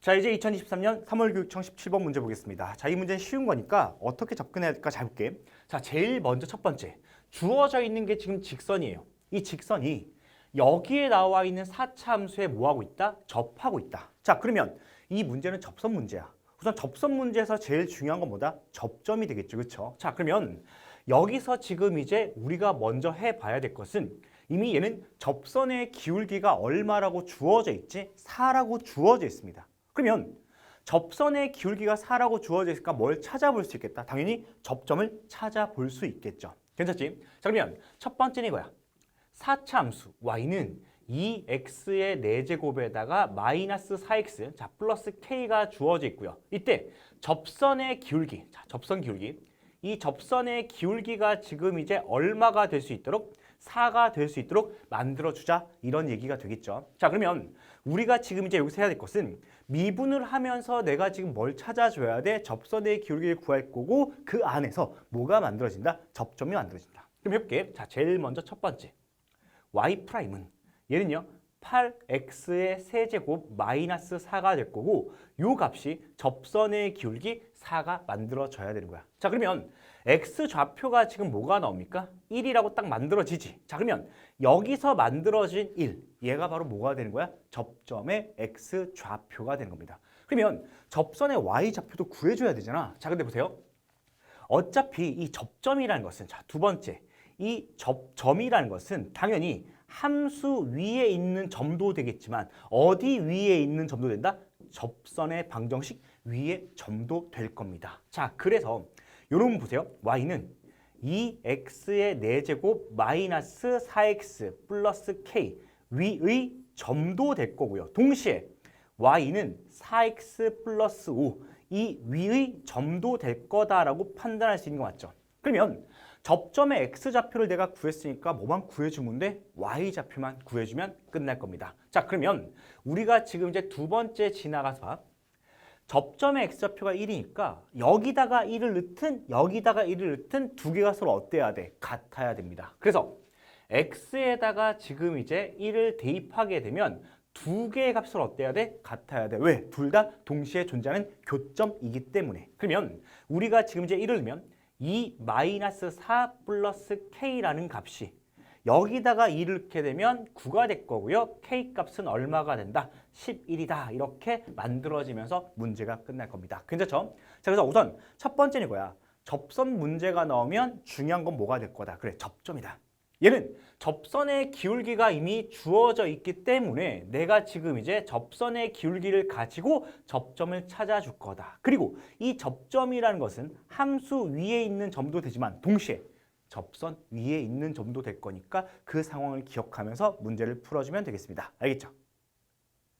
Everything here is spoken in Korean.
자 이제 2023년 3월 교육청 17번 문제 보겠습니다. 자 이 문제는 쉬운 거니까 어떻게 접근해야 될까 잘 볼게. 자 제일 먼저 첫 번째 주어져 있는 게 지금 직선이에요. 이 직선이 여기에 나와 있는 4차 함수에 뭐하고 있다? 접하고 있다. 자 그러면 이 문제는 접선 문제야. 우선 접선 문제에서 제일 중요한 건 뭐다? 접점이 되겠죠. 그렇죠? 자 그러면 여기서 지금 이제 우리가 먼저 해봐야 될 것은 이미 얘는 접선의 기울기가 얼마라고 주어져 있지? 4라고 주어져 있습니다. 그러면 접선의 기울기가 4라고 주어져 있으니까 뭘 찾아볼 수 있겠다? 당연히 접점을 찾아볼 수 있겠죠. 괜찮지? 자 그러면 첫 번째는 이거야. 4차 함수 y는 2x의 4제곱에다가 마이너스 4x 자 플러스 k가 주어져 있고요. 이때 접선의 기울기 자 접선 기울기 이 접선의 기울기가 지금 이제 얼마가 될 수 있도록 4가 될 수 있도록 만들어주자 이런 얘기가 되겠죠. 자 그러면 우리가 지금 이제 여기서 해야 될 것은 미분을 하면서 내가 지금 뭘 찾아줘야 돼? 접선의 기울기를 구할 거고 그 안에서 뭐가 만들어진다? 접점이 만들어진다. 그럼 해볼게. 자 제일 먼저 첫 번째 y 프라임은 얘는요 8x의 세제곱 마이너스 4가 될 거고 요 값이 접선의 기울기 4가 만들어져야 되는 거야. 자 그러면 x 좌표가 지금 뭐가 나옵니까? 1이라고 딱 만들어지지. 자 그러면 여기서 만들어진 1 얘가 바로 뭐가 되는 거야? 접점의 x 좌표가 되는 겁니다. 그러면 접선의 y 좌표도 구해줘야 되잖아. 자 근데 보세요. 어차피 이 접점이라는 것은 자 두 번째 이 접점이라는 것은 당연히 함수 위에 있는 점도 되겠지만 어디 위에 있는 점도 된다? 접선의 방정식 위에 점도 될 겁니다. 자, 그래서 거 보세요. y는 2x의 4제곱 마이너스 4x 플러스 k 위의 점도 될 거고요. 동시에 y는 4x 플러스 5 이 위의 점도 될 거다라고 판단할 수 있는 거 맞죠? 그러면 접점의 x좌표를 내가 구했으니까 뭐만 구해주면 돼? y좌표만 구해주면 끝날 겁니다. 자 그러면 우리가 지금 이제 두 번째 지나가서 봐. 접점의 x좌표가 1이니까 여기다가 1을 넣든 여기다가 1을 넣든 두 개가 서로 어때야 돼? 같아야 됩니다. 그래서 x에다가 지금 이제 1을 대입하게 되면 두 개의 값을 어때야 돼? 같아야 돼. 왜? 둘 다 동시에 존재하는 교점이기 때문에. 그러면 우리가 지금 이제 1을 넣으면 2 마이너스 4 플러스 k라는 값이 여기다가 2를 넣게 되면 9가 될 거고요. k 값은 얼마가 된다? 11이다. 이렇게 만들어지면서 문제가 끝날 겁니다. 괜찮죠? 자, 그래서 우선 첫 번째는 이거야. 접선 문제가 나오면 중요한 건 뭐가 될 거다? 그래, 접점이다. 얘는 접선의 기울기가 이미 주어져 있기 때문에 내가 지금 이제 접선의 기울기를 가지고 접점을 찾아줄 거다. 그리고 이 접점이라는 것은 함수 위에 있는 점도 되지만 동시에 접선 위에 있는 점도 될 거니까 그 상황을 기억하면서 문제를 풀어주면 되겠습니다. 알겠죠?